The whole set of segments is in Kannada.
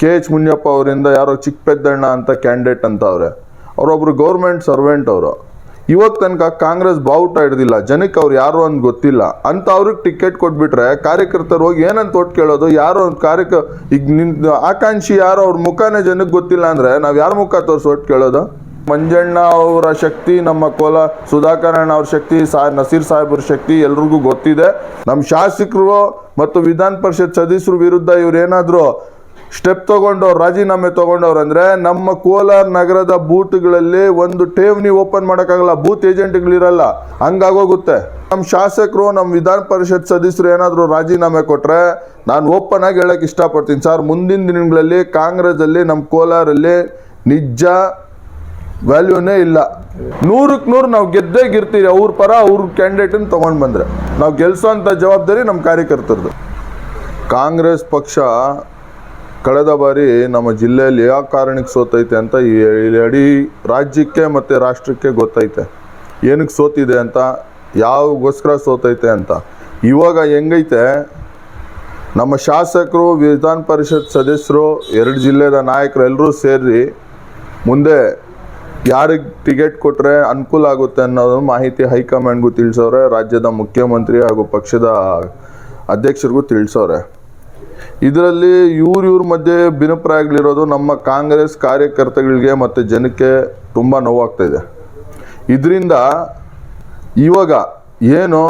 ಕೆ ಎಚ್ ಮುನಿಯಪ್ಪ ಅವರಿಂದ ಯಾರೋ ಚಿಕ್ಕಪೆದ್ದಣ್ಣ ಅಂತ ಕ್ಯಾಂಡಿಡೇಟ್ ಅಂತ ಅವ್ರೆ. ಅವರೊಬ್ರು ಗೌರ್ಮೆಂಟ್ ಸರ್ವೆಂಟ್ ಅವರು. ಇವತ್ತು ತನಕ ಕಾಂಗ್ರೆಸ್ ಬಾವುಟ ಹಿಡ್ದಿಲ್ಲ. ಜನಕ್ಕೆ ಅವ್ರು ಯಾರು ಅಂತ ಗೊತ್ತಿಲ್ಲ. ಅಂತ ಅವ್ರಿಗೆ ಟಿಕೆಟ್ ಕೊಟ್ಬಿಟ್ರೆ ಕಾರ್ಯಕರ್ತರು ಹೋಗಿ ಏನಂತ ಒಟ್ಟು ಕೇಳೋದು? ಯಾರೋ ಒಂದು ಕಾರ್ಯಕ, ಈಗ ನಿನ್ ಆಕಾಂಕ್ಷಿ ಯಾರೋ ಅವ್ರ ಮುಖನೇ ಜನಕ್ಕೆ ಗೊತ್ತಿಲ್ಲ ಅಂದ್ರೆ ನಾವು ಯಾರ ಮುಖ ತೋರಿಸಿ ಒಟ್ಟು ಕೇಳೋದು? ಮಂಜಣ್ಣ ಅವರ ಶಕ್ತಿ, ನಮ್ಮ ಕೋಲ ಸುಧಾಕರ್ ಅಣ್ಣ ಅವ್ರ ಶಕ್ತಿ, ಸಾ, ನಸೀರ್ ಸಾಹೇಬ್ರ ಶಕ್ತಿ ಎಲ್ರಿಗೂ ಗೊತ್ತಿದೆ. ನಮ್ಮ ಶಾಸಕರು ಮತ್ತು ವಿಧಾನ ಪರಿಷತ್ ಸದಸ್ಯರು ವಿರುದ್ಧ ಇವ್ರು ಏನಾದ್ರು ಸ್ಟೆಪ್ ತಗೊಂಡವ್ರು ರಾಜೀನಾಮೆ ತಗೊಂಡವ್ರು ಅಂದರೆ ನಮ್ಮ ಕೋಲಾರ ನಗರದ ಬೂತ್ಗಳಲ್ಲಿ ಒಂದು ಠೇವಣಿ ಓಪನ್ ಮಾಡೋಕ್ಕಾಗಲ್ಲ, ಬೂತ್ ಏಜೆಂಟ್ಗಳಿರಲ್ಲ, ಹಂಗಾಗೋಗುತ್ತೆ. ನಮ್ಮ ಶಾಸಕರು ನಮ್ಮ ವಿಧಾನ ಪರಿಷತ್ ಸದಸ್ಯರು ಏನಾದರೂ ರಾಜೀನಾಮೆ ಕೊಟ್ರೆ ನಾನು ಓಪನ್ ಆಗಿ ಹೇಳಕ್ ಇಷ್ಟಪಡ್ತೀನಿ. ಸರ್, ಮುಂದಿನ ದಿನಗಳಲ್ಲಿ ಕಾಂಗ್ರೆಸ್ಸಲ್ಲಿ ನಮ್ಮ ಕೋಲಾರಲ್ಲಿ ನಿಜ ವ್ಯಾಲ್ಯೂನೇ ಇಲ್ಲ. ನೂರಕ್ಕೆ ನೂರು ನಾವು ಗೆದ್ದೇ ಗಿರ್ತೀವಿ ಅವ್ರ ಪರ ಅವ್ರ ಕ್ಯಾಂಡಿಡೇಟನ್ನು ತೊಗೊಂಡು ಬಂದರೆ. ನಾವು ಗೆಲ್ಸೋಂಥ ಜವಾಬ್ದಾರಿ ನಮ್ಮ ಕಾರ್ಯಕರ್ತರದು. ಕಾಂಗ್ರೆಸ್ ಪಕ್ಷ ಕಳೆದ ಬಾರಿ ನಮ್ಮ ಜಿಲ್ಲೆಯಲ್ಲಿ ಯಾವ ಕಾರಣಕ್ಕೆ ಸೋತೈತೆ ಅಂತ ಈ ಅಡಿ ಇಡೀ ರಾಜ್ಯಕ್ಕೆ ಮತ್ತು ರಾಷ್ಟ್ರಕ್ಕೆ ಗೊತ್ತೈತೆ. ಏನಕ್ಕೆ ಸೋತಿದೆ ಅಂತ, ಯಾವಗೋಸ್ಕರ ಸೋತೈತೆ ಅಂತ. ಇವಾಗ ಹೆಂಗೈತೆ, ನಮ್ಮ ಶಾಸಕರು, ವಿಧಾನ ಪರಿಷತ್ ಸದಸ್ಯರು, ಎರಡು ಜಿಲ್ಲೆದ ನಾಯಕರು ಎಲ್ಲರೂ ಸೇರಿ ಮುಂದೆ ಯಾರಿಗೆ ಟಿಕೆಟ್ ಕೊಟ್ಟರೆ ಅನುಕೂಲ ಆಗುತ್ತೆ ಅನ್ನೋದು ಮಾಹಿತಿ ಹೈಕಮಾಂಡ್ಗೂ ತಿಳಿಸೋರೆ, ರಾಜ್ಯದ ಮುಖ್ಯಮಂತ್ರಿ ಹಾಗೂ ಪಕ್ಷದ ಅಧ್ಯಕ್ಷರಿಗೂ ತಿಳಿಸೋರೆ. ಇದರಲ್ಲಿ ಇವ್ರ ಇವ್ರ ಮಧ್ಯೆ ಭಿನ್ನಪ್ರಾಯಗಳಿರೋದು ನಮ್ಮ ಕಾಂಗ್ರೆಸ್ ಕಾರ್ಯಕರ್ತಗಳಿಗೆ ಮತ್ತು ಜನಕ್ಕೆ ತುಂಬ ನೋವಾಗ್ತಾ ಇದೆ ಇದರಿಂದ ಇವಾಗ ಏನು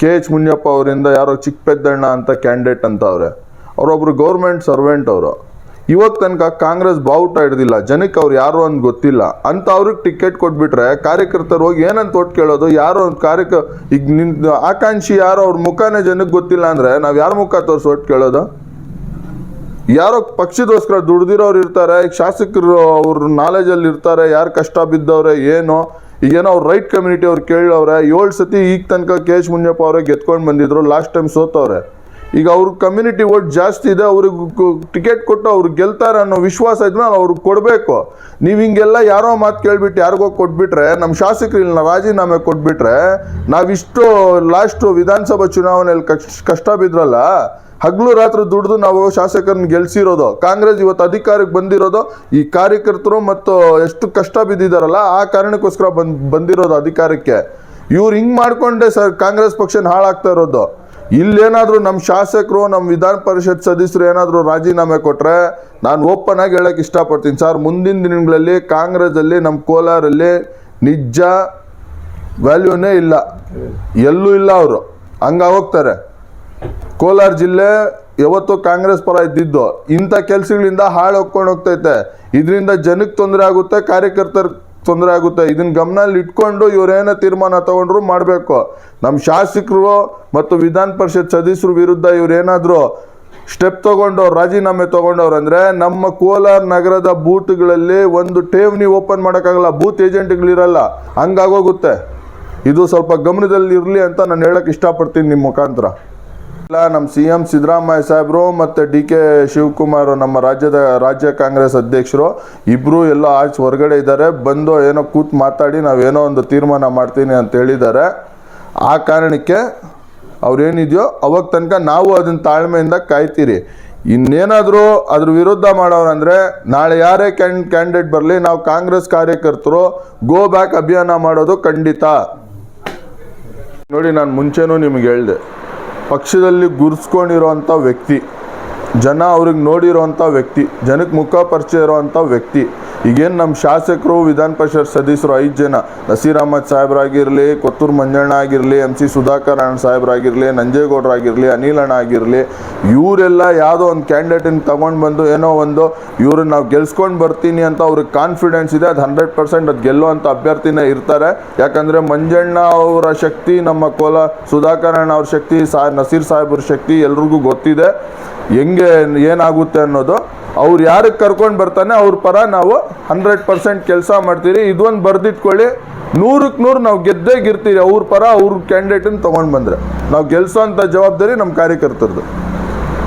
ಕೆ ಎಚ್ ಮುನಿಯಪ್ಪ ಅವರಿಂದ ಯಾರೋ ಚಿಕ್ಕಪೆದ್ದಣ್ಣ ಅಂತ ಕ್ಯಾಂಡಿಡೇಟ್ ಅಂತ ಅವರೇ ಅವರೊಬ್ಬರು ಗೌರ್ಮೆಂಟ್ ಸರ್ವೆಂಟ್ ಅವರು ಇವಾಗ ತನಕ ಕಾಂಗ್ರೆಸ್ ಬಾವುಟ ಹಿಡ್ದಿಲ್ಲ. ಜನಕ್ಕೆ ಅವ್ರು ಯಾರು ಅಂತ ಗೊತ್ತಿಲ್ಲ. ಅಂತ ಅವ್ರಿಗೆ ಟಿಕೆಟ್ ಕೊಟ್ಬಿಟ್ರೆ ಕಾರ್ಯಕರ್ತರು ಹೋಗಿ ಏನಂತ ಒಟ್ಟು ಕೇಳೋದು? ಯಾರೋ ಒಂದು ಕಾರ್ಯಕ, ಈಗ ನಿನ್ ಆಕಾಂಕ್ಷಿ ಯಾರೋ ಅವ್ರ ಮುಖನೇ ಜನಕ್ಕೆ ಗೊತ್ತಿಲ್ಲ ಅಂದ್ರೆ ನಾವು ಯಾರ ಮುಖ ತೋರಿಸಿ ಒಟ್ಟು ಕೇಳೋದು? ಯಾರೋ ಪಕ್ಷದೋಸ್ಕರ ದುಡ್ದಿರೋರು ಇರ್ತಾರೆ ಈಗ ಶಾಸಕರು ಅವ್ರ ನಾಲೆಜಲ್ಲಿ ಇರ್ತಾರೆ, ಯಾರು ಕಷ್ಟ ಬಿದ್ದವ್ರೆ, ಏನು? ಈಗೇನೋ ಅವ್ರು ರೈಟ್ ಕಮ್ಯುನಿಟಿ ಅವ್ರು ಕೇಳವ್ರೆ, ಏಳು ಸತಿ ಈಗ ತನಕ ಕೆ ಎಚ್ ಮುನಿಯಪ್ಪ ಅವರೇ ಗೆದ್ಕೊಂಡು ಬಂದಿದ್ರು ಲಾಸ್ಟ್ ಟೈಮ್ ಸೋತವ್ರೆ. ಈಗ ಅವ್ರ ಕಮ್ಯುನಿಟಿ ಓಟ್ ಜಾಸ್ತಿ ಇದೆ, ಅವ್ರಿಗೆ ಟಿಕೆಟ್ ಕೊಟ್ಟು ಅವ್ರು ಗೆಲ್ತಾರೆ ಅನ್ನೋ ವಿಶ್ವಾಸ ಇದ್ಮೇಲೆ ಅವ್ರಿಗೆ ಕೊಡಬೇಕು. ನೀವು ಹಿಂಗೆಲ್ಲ ಯಾರೋ ಮಾತು ಕೇಳ್ಬಿಟ್ಟು ಯಾರಿಗೋ ಕೊಟ್ಬಿಟ್ರೆ ನಮ್ಮ ಶಾಸಕರು ಇಲ್ಲಿ ರಾಜೀನಾಮೆ ಕೊಟ್ಬಿಟ್ರೆ ನಾವಿಷ್ಟು ಲಾಸ್ಟು ವಿಧಾನಸಭಾ ಚುನಾವಣೆಯಲ್ಲಿ ಕಷ್ಟ ಕಷ್ಟ ಬಿದ್ರಲ್ಲ, ಹಗಲು ರಾತ್ರಿ ದುಡ್ದು ನಾವು ಶಾಸಕರನ್ನ ಗೆಲ್ಸಿರೋದು, ಕಾಂಗ್ರೆಸ್ ಇವತ್ತು ಅಧಿಕಾರಕ್ಕೆ ಬಂದಿರೋದು, ಈ ಕಾರ್ಯಕರ್ತರು ಮತ್ತು ಎಷ್ಟು ಕಷ್ಟ ಬಿದ್ದಿದಾರಲ್ಲ, ಆ ಕಾರಣಕ್ಕೋಸ್ಕರ ಬಂದ್, ಬಂದಿರೋದು ಅಧಿಕಾರಕ್ಕೆ. ಇವ್ರು ಹಿಂಗೆ ಮಾಡಿಕೊಂಡೆ ಸರ್ ಕಾಂಗ್ರೆಸ್ ಪಕ್ಷನ ಹಾಳಾಗ್ತಾ ಇರೋದು. ಇಲ್ಲೇನಾದ್ರೂ ನಮ್ಮ ಶಾಸಕರು ನಮ್ಮ ವಿಧಾನ ಪರಿಷತ್ ಸದಸ್ಯರು ಏನಾದರೂ ರಾಜೀನಾಮೆ ಕೊಟ್ಟರೆ ನಾನು ಓಪನ್ ಆಗಿ ಹೇಳಕ್ ಇಷ್ಟಪಡ್ತೀನಿ. ಸರ್, ಮುಂದಿನ ದಿನಗಳಲ್ಲಿ ಕಾಂಗ್ರೆಸ್ಸಲ್ಲಿ ನಮ್ಮ ಕೋಲಾರಲ್ಲಿ ನಿಜ ವ್ಯಾಲ್ಯೂನೇ ಇಲ್ಲ. ಎಲ್ಲೂ ಇಲ್ಲ ಅವರು. ಹಂಗ ಹೋಗ್ತಾರೆ. ಕೋಲಾರ ಜಿಲ್ಲೆ ಯಾವತ್ತು ಕಾಂಗ್ರೆಸ್ ಪರ ಇದ್ದಿದ್ದು. ಇಂಥ ಕೆಲಸಗಳಿಂದ ಹಾಳು ಹೋಗ್ಕೊಂಡು ಹೋಗ್ತೈತೆ. ಇದರಿಂದ ಜನಕ್ಕೆ ತೊಂದರೆ ಆಗುತ್ತೆ, ಕಾರ್ಯಕರ್ತರ ತೊಂದರೆ ಆಗುತ್ತೆ. ಇದನ್ನ ಗಮನಲ್ಲಿ ಇಟ್ಕೊಂಡು ಇವರೇನೋ ತೀರ್ಮಾನ ತಗೊಂಡ್ರು ಮಾಡಬೇಕು. ನಮ್ಮ ಶಾಸಕರು ಮತ್ತು ವಿಧಾನ ಪರಿಷತ್ ಸದಸ್ಯರು ವಿರುದ್ಧ ಇವರೇನಾದರೂ ಸ್ಟೆಪ್ ತಗೊಂಡವ್ರು ರಾಜೀನಾಮೆ ತಗೊಂಡವ್ರು ಅಂದರೆ ನಮ್ಮ ಕೋಲಾರ ನಗರದ ಬೂತ್ಗಳಲ್ಲಿ ಒಂದು ಠೇವಣಿ ಓಪನ್ ಮಾಡೋಕ್ಕಾಗಲ್ಲ. ಬೂತ್ ಏಜೆಂಟ್ಗಳಿರಲ್ಲ. ಹಂಗಾಗೋಗುತ್ತೆ ಇದು ಸ್ವಲ್ಪ ಗಮನದಲ್ಲಿ ಇರಲಿ ಅಂತ ನಾನು ಹೇಳಕ್ಕೆ ಇಷ್ಟಪಡ್ತೀನಿ ನಿಮ್ಮ ಮುಖಾಂತರ. ಇಲ್ಲ ನಮ್ಮ ಸಿ ಎಂ ಸಿದ್ದರಾಮಯ್ಯ ಸಾಹೇಬರು ಮತ್ತು ಡಿ ಕೆ ಶಿವಕುಮಾರ್ ನಮ್ಮ ರಾಜ್ಯದ, ರಾಜ್ಯ ಕಾಂಗ್ರೆಸ್ ಅಧ್ಯಕ್ಷರು ಇಬ್ಬರು ಎಲ್ಲ ಆಚೆ ಹೊರಗಡೆ ಇದ್ದಾರೆ. ಬಂದು ಏನೋ ಕೂತು ಮಾತಾಡಿ ನಾವೇನೋ ಒಂದು ತೀರ್ಮಾನ ಮಾಡ್ತೀನಿ ಅಂತ ಹೇಳಿದ್ದಾರೆ. ಆ ಕಾರಣಕ್ಕೆ ಅವ್ರೇನಿದೆಯೋ ಅವಾಗ ತನಕ ನಾವು ಅದನ್ನ ತಾಳ್ಮೆಯಿಂದ ಕಾಯ್ತೀರಿ. ಇನ್ನೇನಾದರೂ ಅದ್ರ ವಿರುದ್ಧ ಮಾಡೋರಂದ್ರೆ ನಾಳೆ ಯಾರೇ ಕ್ಯಾಂಡ್, ಕ್ಯಾಂಡಿಡೇಟ್ ಬರಲಿ, ನಾವು ಕಾಂಗ್ರೆಸ್ ಕಾರ್ಯಕರ್ತರು ಗೋ ಬ್ಯಾಕ್ ಅಭಿಯಾನ ಮಾಡೋದು ಖಂಡಿತ. ನೋಡಿ, ನಾನು ಮುಂಚೆನೂ ನಿಮ್ಗೆ ಹೇಳಿದೆ. ಪಕ್ಷದಲ್ಲಿ ಗುರ್ಸ್ಕೊಂಡಿರೋಂಥ ವ್ಯಕ್ತಿ ಜನ ಅವ್ರಿಗೆ ನೋಡಿರೋಂಥ ವ್ಯಕ್ತಿ ಜನಕ್ಕೆ ಮುಖ ಪರಿಚಯ ಇರೋವಂಥ ವ್ಯಕ್ತಿ ಈಗೇನು ನಮ್ಮ ಶಾಸಕರು, ವಿಧಾನ ಪರಿಷತ್ ಸದಸ್ಯರು ಐದು ಜನ. ನಸೀರ್ ಅಹಮದ್ ಸಾಹೇಬ್ರಾಗಿರಲಿ, ಕೊತ್ತೂರು ಮಂಜಣ್ಣ ಆಗಿರಲಿ ಎಂ ಸಿ ಸುಧಾಕರ್ ಅಣ್ಣ ಸಾಹೇಬ್ರಾಗಿರಲಿ ನಂಜೇಗೌಡರಾಗಿರಲಿ ಅನಿಲ್ ಅಣ್ಣ ಆಗಿರಲಿ, ಇವರೆಲ್ಲ ಯಾವುದೋ ಒಂದು ಕ್ಯಾಂಡಿಡೇಟನ್ನು ತಗೊಂಡು ಬಂದು ಏನೋ ಒಂದು ಇವ್ರನ್ನ ನಾವು ಗೆಲ್ಸ್ಕೊಂಡು ಬರ್ತೀನಿ ಅಂತ ಅವ್ರಿಗೆ ಕಾನ್ಫಿಡೆನ್ಸ್ ಇದೆ, ಅದು ಹಂಡ್ರೆಡ್ ಪರ್ಸೆಂಟ್ ಅದು ಗೆಲ್ಲುವಂಥ ಅಭ್ಯರ್ಥಿನೇ ಇರ್ತಾರೆ. ಯಾಕಂದರೆ ಮಂಜಣ್ಣ ಅವರ ಶಕ್ತಿ, ನಮ್ಮ ಕೋಲ ಸುಧಾಕರ್ ಅಣ್ಣ ಅವ್ರ ಶಕ್ತಿ, ಸಾ, ನಸೀರ್ ಸಾಹೇಬ್ರ ಶಕ್ತಿ ಎಲ್ರಿಗೂ ಗೊತ್ತಿದೆ. ಹೆಂಗೆ ಏನಾಗುತ್ತೆ ಅನ್ನೋದು ಅವ್ರು ಯಾರಿಗೆ ಕರ್ಕೊಂಡು ಬರ್ತಾನೆ, ಅವ್ರ ಪರ ನಾವು ಹಂಡ್ರೆಡ್ ಪರ್ಸೆಂಟ್ ಕೆಲಸ ಮಾಡ್ತೀರಿ. ಇದೊಂದು ಬರ್ದಿಟ್ಕೊಳ್ಳಿ. ನೂರಕ್ಕೆ ನೂರು ನಾವು ಗೆದ್ದೇ ಗಿರ್ತೀರಿ. ಅವ್ರ ಪರ ಅವ್ರ ಕ್ಯಾಂಡಿಡೇಟನ್ನು ತೊಗೊಂಡು ಬಂದರೆ. ನಾವು ಗೆಲ್ಸೋಂಥ ಜವಾಬ್ದಾರಿ ನಮ್ಮ ಕಾರ್ಯಕರ್ತರದು.